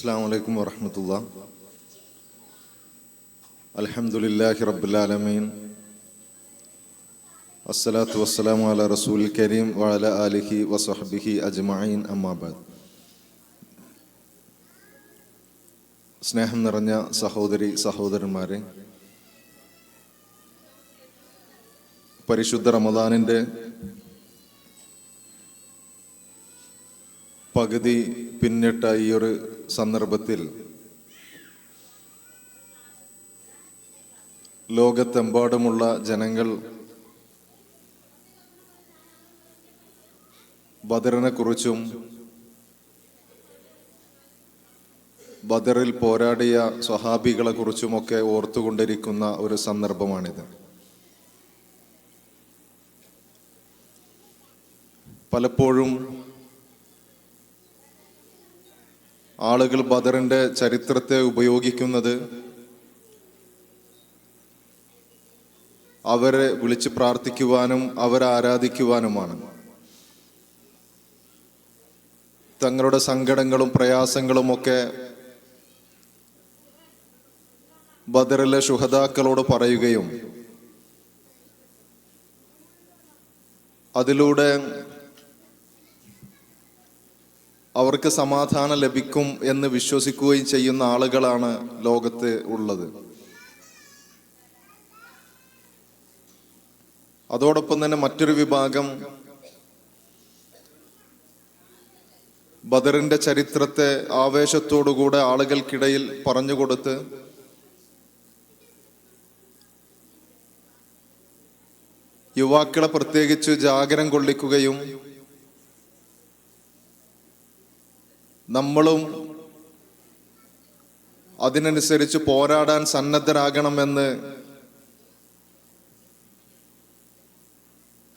അസ്സാം വലൈക്കും വറഹമത്തുള്ള. അലഹമുല്ലാഹി റബ്ബുലാലമീൻ അസ്സലാത്തു വസ്സലാമു അല റസൂൽ കരീം വഅല ആലിഹി വസഹബിഹി അജ്മഈൻ അമ്മാബാദ് സ്നേഹം നിറഞ്ഞ സഹോദരി സഹോദരന്മാരെ പരിശുദ്ധ റമദാനിന്റെ പകുതി പിന്നിട്ട ഈ ഒരു സന്ദർഭത്തിൽ ലോകത്തെമ്പാടുമുള്ള ജനങ്ങൾ ബദറിനെക്കുറിച്ചും ബദറിൽ പോരാടിയ സ്വഹാബികളെക്കുറിച്ചുമൊക്കെ ഓർത്തുകൊണ്ടിരിക്കുന്ന ഒരു സന്ദർഭമാണിത്. പലപ്പോഴും ആളുകൾ ബദറിന്റെ ചരിത്രത്തെ ഉപയോഗിക്കുന്നത്. അവരെ വിളിച്ച് പ്രാർത്ഥിക്കുവാനും അവരെ ആരാധിക്കുവാനുമാണ്. തങ്ങളുടെ സങ്കടങ്ങളും പ്രയാസങ്ങളും ഒക്കെ ബദറിലെ ശുഹതാക്കളോട് പറയുകയും അതിലൂടെ അവർക്ക് സമാധാനം ലഭിക്കും എന്ന് വിശ്വസിക്കുകയും ചെയ്യുന്ന ആളുകളാണ് ലോകത്ത് ഉള്ളത്. അതോടൊപ്പം തന്നെ മറ്റൊരു വിഭാഗം ബദറിന്റെ ചരിത്രത്തെ ആവേശത്തോടുകൂടെ ആളുകൾക്കിടയിൽ പറഞ്ഞുകൊടുത്ത് യുവാക്കളെ പ്രത്യേകിച്ച് ജാഗരം കൊള്ളിക്കുകയും നമ്മളും അതിനനുസരിച്ച് പോരാടാൻ സന്നദ്ധരാകണമെന്ന്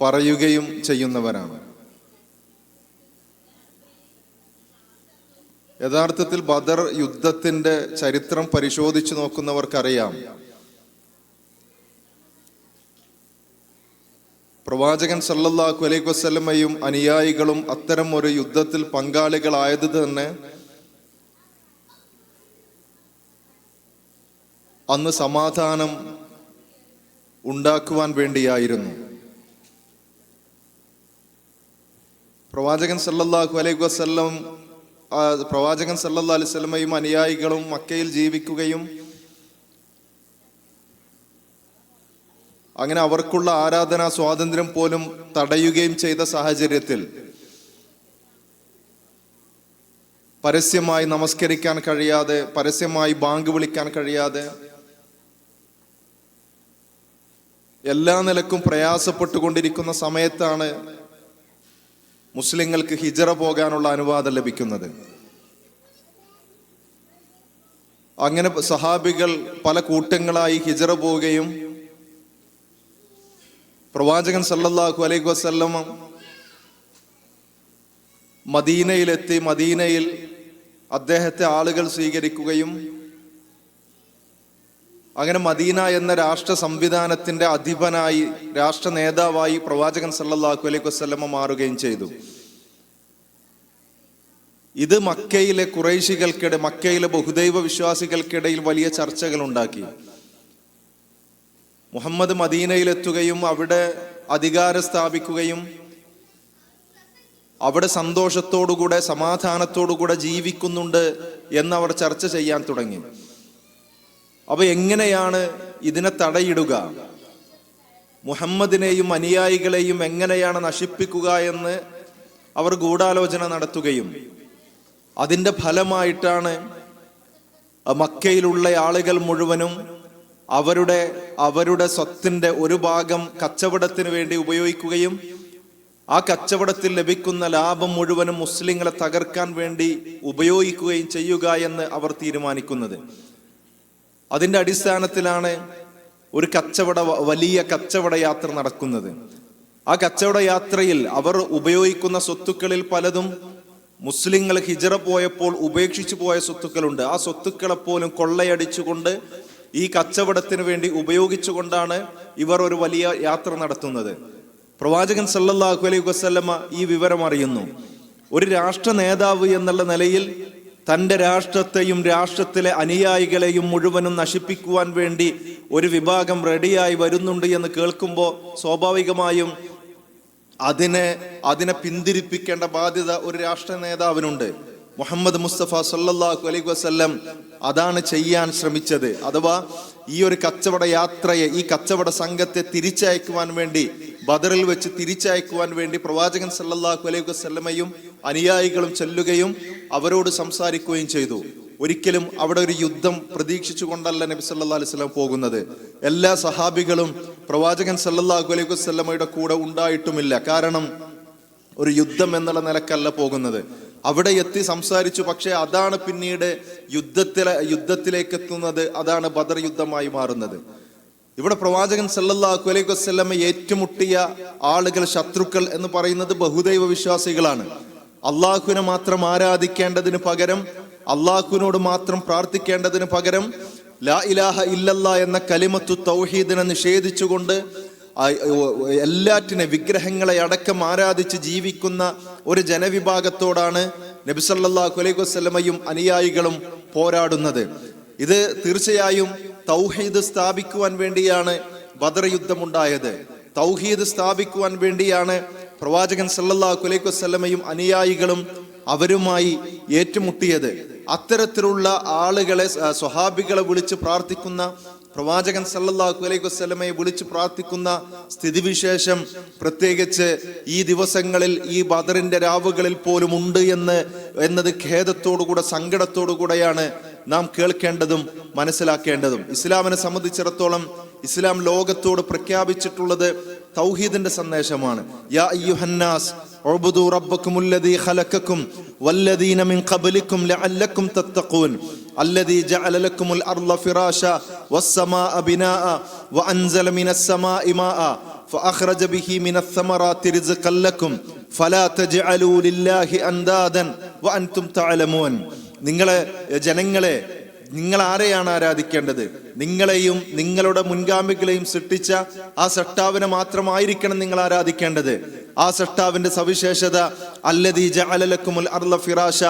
പറയുകയും ചെയ്യുന്നവരാണ്. യഥാർത്ഥത്തിൽ ബദർ യുദ്ധത്തിന്റെ ചരിത്രം പരിശോധിച്ചു നോക്കുന്നവർക്കറിയാം. പ്രവാചകൻ സല്ലല്ലാഹു അലൈഹി വസല്ലമയും അനുയായികളും അത്തരം ഒരു യുദ്ധത്തിൽ പങ്കാളികളായത് തന്നെ അന്ന് സമാധാനം ഉണ്ടാക്കുവാൻ വേണ്ടിയായിരുന്നു. പ്രവാചകൻ സല്ലല്ലാഹു അലൈഹി വസല്ലം പ്രവാചകൻ സല്ലല്ലാഹു അലൈഹി വസല്ലമയും അനുയായികളും മക്കയിൽ ജീവിക്കുകയും അങ്ങനെ അവർക്കുള്ള ആരാധനാ സ്വാതന്ത്ര്യം പോലും തടയുകയും ചെയ്ത സാഹചര്യത്തിൽ പരസ്യമായി നമസ്കരിക്കാൻ കഴിയാതെ പരസ്യമായി ബാങ്ക് വിളിക്കാൻ കഴിയാതെ എല്ലാ നിലക്കും പ്രയാസപ്പെട്ടുകൊണ്ടിരിക്കുന്ന സമയത്താണ് മുസ്ലിങ്ങൾക്ക് ഹിജറ പോകാനുള്ള അനുവാദം ലഭിക്കുന്നത്. അങ്ങനെ സഹാബികൾ പല കൂട്ടങ്ങളായി ഹിജറ പോവുകയും പ്രവാചകൻ സല്ലല്ലാഹു അലൈഹി വസല്ലം മദീനയിലെത്തി മദീനയിൽ അദ്ദേഹത്തെ ആളുകൾ സ്വീകരിക്കുകയും അങ്ങനെ മദീന എന്ന രാഷ്ട്ര സംവിധാനത്തിന്റെ അധിപനായി രാഷ്ട്ര നേതാവായി പ്രവാചകൻ സല്ലല്ലാഹു അലൈഹി വസല്ലമ മാറുകയും ചെയ്തു. ഇത് മക്കയിലെ കുറേശികൾക്കിടെ മക്കയിലെ ബഹുദൈവ വിശ്വാസികൾക്കിടയിൽ വലിയ ചർച്ചകൾ ഉണ്ടാക്കി. മുഹമ്മദ് മദീനയിലെത്തുകയും അവിടെ അധികാരം സ്ഥാപിക്കുകയും അവിടെ സന്തോഷത്തോടുകൂടെ സമാധാനത്തോടുകൂടെ ജീവിക്കുന്നുണ്ട് എന്നവർ ചർച്ച ചെയ്യാൻ തുടങ്ങി. അപ്പൊ എങ്ങനെയാണ് ഇതിനെ തടയിടുക? മുഹമ്മദിനെയും അനുയായികളെയും എങ്ങനെയാണ് നശിപ്പിക്കുക എന്ന് അവർ ഗൂഢാലോചന നടത്തുകയും അതിന്റെ ഫലമായിട്ടാണ് മക്കയിലുള്ള ആളുകൾ മുഴുവനും അവരുടെ അവരുടെ സ്വത്തിന്റെ ഒരു ഭാഗം കച്ചവടത്തിന് വേണ്ടി ഉപയോഗിക്കുകയും ആ കച്ചവടത്തിൽ ലഭിക്കുന്ന ലാഭം മുഴുവനും മുസ്ലിങ്ങളെ തകർക്കാൻ വേണ്ടി ഉപയോഗിക്കുകയും ചെയ്യുക എന്ന് അവർ തീരുമാനിക്കുന്നത്. അതിന്റെ അടിസ്ഥാനത്തിലാണ് ഒരു കച്ചവട വലിയ കച്ചവട യാത്ര നടക്കുന്നത്. ആ കച്ചവട യാത്രയിൽ അവർ ഉപയോഗിക്കുന്ന സ്വത്തുക്കളിൽ പലതും മുസ്ലിങ്ങൾ ഹിജറ പോയപ്പോൾ ഉപേക്ഷിച്ചു പോയ സ്വത്തുക്കളുണ്ട്. ആ സ്വത്തുക്കളെ പോലും കൊള്ളയടിച്ചുകൊണ്ട് ഈ കച്ചവടത്തിന് വേണ്ടി ഉപയോഗിച്ചുകൊണ്ടാണ് ഇവർ ഒരു വലിയ യാത്ര നടത്തുന്നത്. പ്രവാചകൻ സല്ലല്ലാഹു അലൈഹി വസല്ലമ ഈ വിവരം അറിയുന്നു. ഒരു രാഷ്ട്ര നേതാവ് എന്നുള്ള നിലയിൽ തന്റെ രാഷ്ട്രത്തെയും രാഷ്ട്രത്തിലെ അനുയായികളെയും മുഴുവനും നശിപ്പിക്കുവാൻ വേണ്ടി ഒരു വിഭാഗം റെഡിയായി വരുന്നുണ്ട് എന്ന് കേൾക്കുമ്പോൾ സ്വാഭാവികമായും അതിനെ അതിനെ പിന്തിരിപ്പിക്കേണ്ട ബാധ്യത ഒരു രാഷ്ട്ര നേതാവിനുണ്ട്. മുഹമ്മദ് മുസ്തഫ സല്ലാഹു അലൈഹി വസ്ല്ലം അതാണ് ചെയ്യാൻ ശ്രമിച്ചത്. അഥവാ ഈ ഒരു കച്ചവട യാത്രയെ ഈ കച്ചവട സംഘത്തെ തിരിച്ചയക്കുവാൻ വേണ്ടി ബദറിൽ വെച്ച് തിരിച്ചയക്കുവാൻ വേണ്ടി പ്രവാചകൻ സല്ലാഹു അലൈഹി വസ്ല്ലമയും അനുയായികളും ചെല്ലുകയും അവരോട് സംസാരിക്കുകയും ചെയ്തു. ഒരിക്കലും അവിടെ ഒരു യുദ്ധം പ്രതീക്ഷിച്ചു കൊണ്ടല്ല നബി സല്ലാ അലൈഹി വസല്ലം പോകുന്നത്. എല്ലാ സഹാബികളും പ്രവാചകൻ സല്ലാഹു അലൈഹി വസ്ല്ലമയുടെ കൂടെ ഉണ്ടായിട്ടുമില്ല. കാരണം ഒരു യുദ്ധം എന്നുള്ള നിലക്കല്ല പോകുന്നത്. അവിടെ എത്തി സംസാരിച്ചു. പക്ഷേ അതാണ് പിന്നീട് യുദ്ധത്തിലെ യുദ്ധത്തിലേക്ക് എത്തുന്നത് അതാണ് ബദർ യുദ്ധമായി മാറുന്നത്. ഇവിടെ പ്രവാചകൻ സല്ലല്ലാഹു അലൈഹി വസല്ലമ ഏറ്റുമുട്ടിയ ആളുകൾ ശത്രുക്കൾ എന്ന് പറയുന്നത് ബഹുദൈവ വിശ്വാസികളാണ്. അള്ളാഹുവിനെ മാത്രം ആരാധിക്കേണ്ടതിന് പകരം അള്ളാഹുവിനോട് മാത്രം പ്രാർത്ഥിക്കേണ്ടതിന് പകരം ലാ ഇലാഹ ഇല്ലല്ലാ എന്ന കലിമത്തു തൗഹീദിനെ നിഷേധിച്ചുകൊണ്ട് എല്ലാറ്റിനെ വിഗ്രഹങ്ങളെ അടക്കം ആരാധിച്ച് ജീവിക്കുന്ന ഒരു ജനവിഭാഗത്തോടാണ് നബിസല്ലാഹു അലൈഹി വസ്ലമയും അനുയായികളും പോരാടുന്നത്. ഇത് തീർച്ചയായും തൗഹീദ് സ്ഥാപിക്കുവാൻ വേണ്ടിയാണ് ബദർ യുദ്ധമുണ്ടായത്. തൗഹീദ് സ്ഥാപിക്കുവാൻ വേണ്ടിയാണ് പ്രവാചകൻ സല്ലല്ലാഹു അലൈഹി വസല്ലമയും അനുയായികളും അവരുമായി ഏറ്റുമുട്ടിയത്. അത്തരത്തിലുള്ള ആളുകളെ സ്വഹാബികളെ വിളിച്ച് പ്രാർത്ഥിക്കുന്ന പ്രവാചകൻ സല്ലല്ലാഹു അലൈഹി വസ്ലമയെ വിളിച്ച് പ്രാർത്ഥിക്കുന്ന സ്ഥിതിവിശേഷം പ്രത്യേകിച്ച് ഈ ദിവസങ്ങളിൽ ഈ ബദറിന്റെ രാവുകളിൽ പോലും ഉണ്ട് എന്ന് എന്നത് ഖേദത്തോടുകൂടെ സങ്കടത്തോടുകൂടെയാണ് നാം കേൾക്കേണ്ടതും മനസ്സിലാക്കേണ്ടതും. ഇസ്ലാമിനെ സംബന്ധിച്ചിടത്തോളം ഇസ്ലാം ലോകത്തോട് പ്രഖ്യാപിച്ചിട്ടുള്ളത് തൗഹീദിന്റെ സന്ദേശമാണ്. യാ അയ്യുഹന്നാസ് വല്ലദീന മിൻ الذي جعل لكم الأرض فراشا والسماء بناء وأنزل من السماء ماء فأخرج به من الثمرات رزقا لكم فلا تجعلوا لله أندادا وأنتم تعلمون നിങ്ങളെ ജനങ്ങളെ നിങ്ങൾ ആരെയാണ് ആരാധിക്കേണ്ടത്? നിങ്ങളെയും നിങ്ങളുടെ മുൻഗാമികളെയും സൃഷ്ടിച്ച ആ സട്ടാവിനെ മാത്രമായിരിക്കണം നിങ്ങൾ ആരാധിക്കേണ്ടത്. ആ സഷ്ടാവിന്റെ സവിശേഷത അല്ലദീ ജഅലലക്കുമുൽ അർല ഫിറാഷ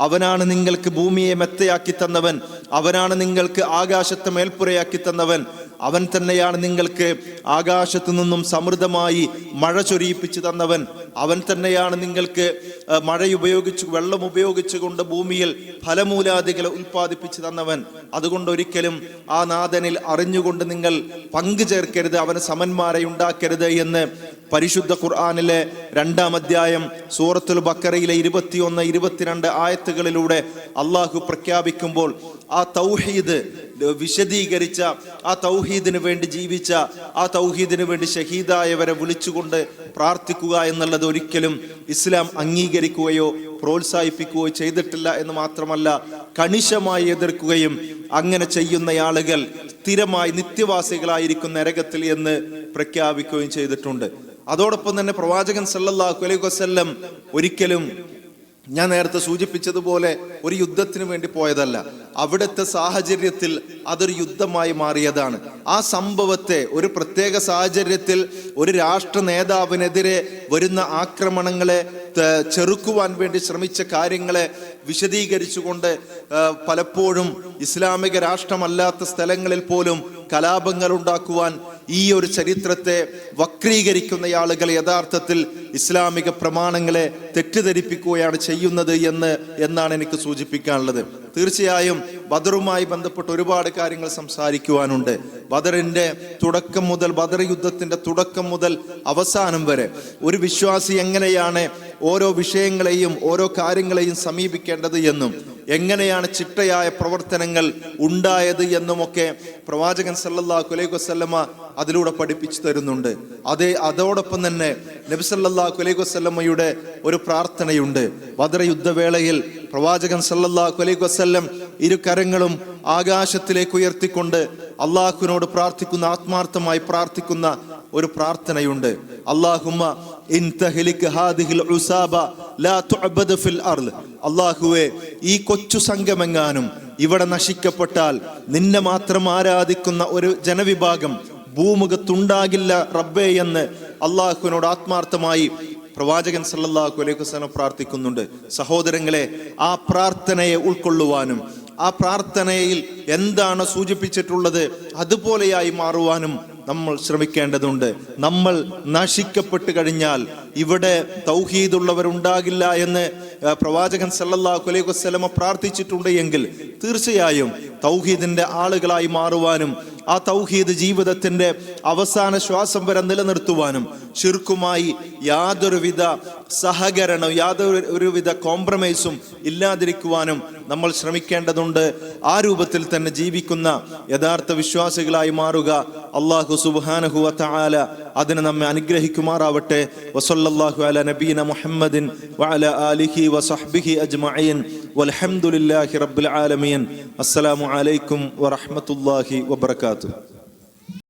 അവനാണ് നിങ്ങൾക്ക് ഭൂമിയെ മെത്തയാക്കി തന്നവൻ അവനാണ് നിങ്ങൾക്ക് ആകാശത്തെ മേൽപ്പുരയാക്കി തന്നവൻ അവൻ തന്നെയാണ് നിങ്ങൾക്ക് ആകാശത്തു നിന്നും സമൃദ്ധമായി മഴ ചൊരിയിപ്പിച്ചു തന്നവൻ. അവൻ തന്നെയാണ് നിങ്ങൾക്ക് ആ, മഴ ഉപയോഗിച്ച് വെള്ളം ഉപയോഗിച്ചുകൊണ്ട് ഭൂമിയിൽ ഫലമൂലാദികളെ ഉൽപ്പാദിപ്പിച്ചു തന്നവൻ. അതുകൊണ്ട് ഒരിക്കലും ആ നാഥനിൽ അറിഞ്ഞുകൊണ്ട് നിങ്ങൾ പങ്കു ചേർക്കരുത് അവന് സമന്മാരെ ഉണ്ടാക്കരുത് എന്ന് പരിശുദ്ധ ഖുർആാനിലെ രണ്ടാം അധ്യായം സൂറത്തുൽ ബക്കറയിലെ ഇരുപത്തിയൊന്ന് ഇരുപത്തിരണ്ട് ആയത്തുകളിലൂടെ അള്ളാഹു പ്രഖ്യാപിക്കുമ്പോൾ ആ തൗഹീദ് വിശദീകരിച്ച ആ തൗഹീദിന് വേണ്ടി ജീവിച്ച ആ തൗഹീദിന് വേണ്ടി ഷഹീദായവരെ വിളിച്ചുകൊണ്ട് പ്രാർത്ഥിക്കുക എന്നുള്ളത് ഒരിക്കലും ഇസ്ലാം അംഗീകരിക്കുകയോ പ്രോത്സാഹിപ്പിക്കുകയോ ചെയ്തിട്ടില്ല എന്ന് മാത്രമല്ല കണിശമായി എതിർക്കുകയും അങ്ങനെ ചെയ്യുന്ന ആളുകൾ സ്ഥിരമായി നിത്യവാസികളായിരിക്കും നരകത്തിൽ എന്ന് പ്രഖ്യാപിക്കുകയും ചെയ്തിട്ടുണ്ട്. അതോടൊപ്പം തന്നെ പ്രവാചകൻ സല്ലല്ലാഹു അലൈഹി വസല്ലം ഒരിക്കലും ഞാൻ നേരത്തെ സൂചിപ്പിച്ചതുപോലെ ഒരു യുദ്ധത്തിന് വേണ്ടി പോയതല്ല. അവിടുത്തെ സാഹചര്യത്തിൽ അതൊരു യുദ്ധമായി മാറിയതാണ്. ആ സംഭവത്തെ ഒരു പ്രത്യേക സാഹചര്യത്തിൽ ഒരു രാഷ്ട്ര നേതാവിനെതിരെ വരുന്ന ആക്രമണങ്ങളെ ചെറുക്കുവാൻ വേണ്ടി ശ്രമിച്ച കാര്യങ്ങളെ വിശദീകരിച്ചുകൊണ്ട് പലപ്പോഴും ഇസ്ലാമിക രാഷ്ട്രമല്ലാത്ത സ്ഥലങ്ങളിൽ പോലും കലാപങ്ങൾ ഉണ്ടാക്കുവാൻ ഈ ഒരു ചരിത്രത്തെ വക്രീകരിക്കുന്ന ആളുകൾ യഥാർത്ഥത്തിൽ ഇസ്ലാമിക പ്രമാണങ്ങളെ തെറ്റിദ്ധരിപ്പിക്കുകയാണ് ചെയ്യുന്നത് എന്ന് എന്നാണ് എനിക്ക് സൂചിപ്പിക്കാനുള്ളത്. തീർച്ചയായും ബദറുമായി ബന്ധപ്പെട്ട് ഒരുപാട് കാര്യങ്ങൾ സംസാരിക്കുവാനുണ്ട്. ബദറിന്റെ തുടക്കം മുതൽ ബദർ യുദ്ധത്തിന്റെ തുടക്കം മുതൽ അവസാനം വരെ ഒരു വിശ്വാസി എങ്ങനെയാണ് ഓരോ വിഷയങ്ങളെയും ഓരോ കാര്യങ്ങളെയും സമീപിക്കേണ്ടത് എന്നും എങ്ങനെയാണ് ചിട്ടയായ പ്രവർത്തനങ്ങൾ ഉണ്ടായത് എന്നുമൊക്കെ പ്രവാചകൻ സല്ലല്ലാഹു അലൈഹി വസല്ലമ അതിലൂടെ പഠിപ്പിച്ചു തരുന്നുണ്ട്. അതേ അതോടൊപ്പം തന്നെ നബി സല്ലല്ലാഹു അലൈഹി വസല്ലമയുടെ ഒരു പ്രാർത്ഥനയുണ്ട്. ബദർ യുദ്ധവേളയിൽ പ്രവാചകൻ സല്ലല്ലാഹു അലൈഹി വസ്ല്ലം ഇരു കരങ്ങളും ആകാശത്തിലേക്ക് ഉയർത്തിക്കൊണ്ട് അള്ളാഹുവിനോട് പ്രാർത്ഥിക്കുന്ന ആത്മാർത്ഥമായി പ്രാർത്ഥിക്കുന്ന ഒരു പ്രാർത്ഥനയുണ്ട്. അള്ളാഹുമ്മ ഇൻ തഹ്ലിക് ഹാദിഹിൽ ഉസാബ ലാ തുഅബദ ഫിൽ അർൾ അള്ളാഹുവേ ഈ കൊച്ചു സംഘമെങ്ങാനും ഇവിടെ നശിക്കപ്പെട്ടാൽ നിന്നെ മാത്രം ആരാധിക്കുന്ന ഒരു ജനവിഭാഗം ഭൂമുഖത്തുണ്ടാകില്ല റബ്ബേ എന്ന് അള്ളാഹുവിനോട് ആത്മാർത്ഥമായി പ്രവാചകൻ സല്ലാഹു അലൈഹി വസല്ലം പ്രാർത്ഥിക്കുന്നുണ്ട്. സഹോദരങ്ങളെ ആ പ്രാർത്ഥനയെ ഉൾക്കൊള്ളുവാനും ആ പ്രാർത്ഥനയിൽ എന്താണ് സൂചിപ്പിച്ചിട്ടുള്ളത് അതുപോലെയായി മാറുവാനും നമ്മൾ ശ്രമിക്കേണ്ടതുണ്ട്. നമ്മൾ നശിക്കപ്പെട്ടു കഴിഞ്ഞാൽ ഇവിടെ തൗഹീദുള്ളവരുണ്ടാകില്ല എന്ന് പ്രവാചകൻ സല്ലല്ലാഹു അലൈഹി വസല്ലമ പ്രാർത്ഥിച്ചിട്ടുണ്ട് എങ്കിൽ തീർച്ചയായും തൗഹീദിന്റെ ആളുകളായി മാറുവാനും ആ തൗഹീദ് ജീവിതത്തിന്റെ അവസാന ശ്വാസം വരെ നിലനിർത്തുവാനും ഷിർക്കുമായി യാതൊരുവിധ സഹകരണം യാതൊരു ഒരുവിധ കോംപ്രമൈസും ഇല്ലാതിരിക്കുവാനും നമ്മൾ ശ്രമിക്കേണ്ടതുണ്ട്. ആ രൂപത്തിൽ തന്നെ ജീവിക്കുന്ന യഥാർത്ഥ വിശ്വാസികളായി മാറുക. അള്ളാഹു സുബ്ഹാനഹു വതആല അതിന് നമ്മെ അനുഗ്രഹിക്കുമാറാവട്ടെ. വസല്ലല്ലാഹു അല നബീന മുഹമ്മദിൻ വഅല ആലിഹി വസഹ്ബിഹി അജ്മഈൻ വൽഹംദുലില്ലാഹി റബ്ബിൽ ആലമീൻ. അസ്സലാമു അലൈക്കും വറഹ്മത്തുള്ളാഹി വബറകാതുഹു.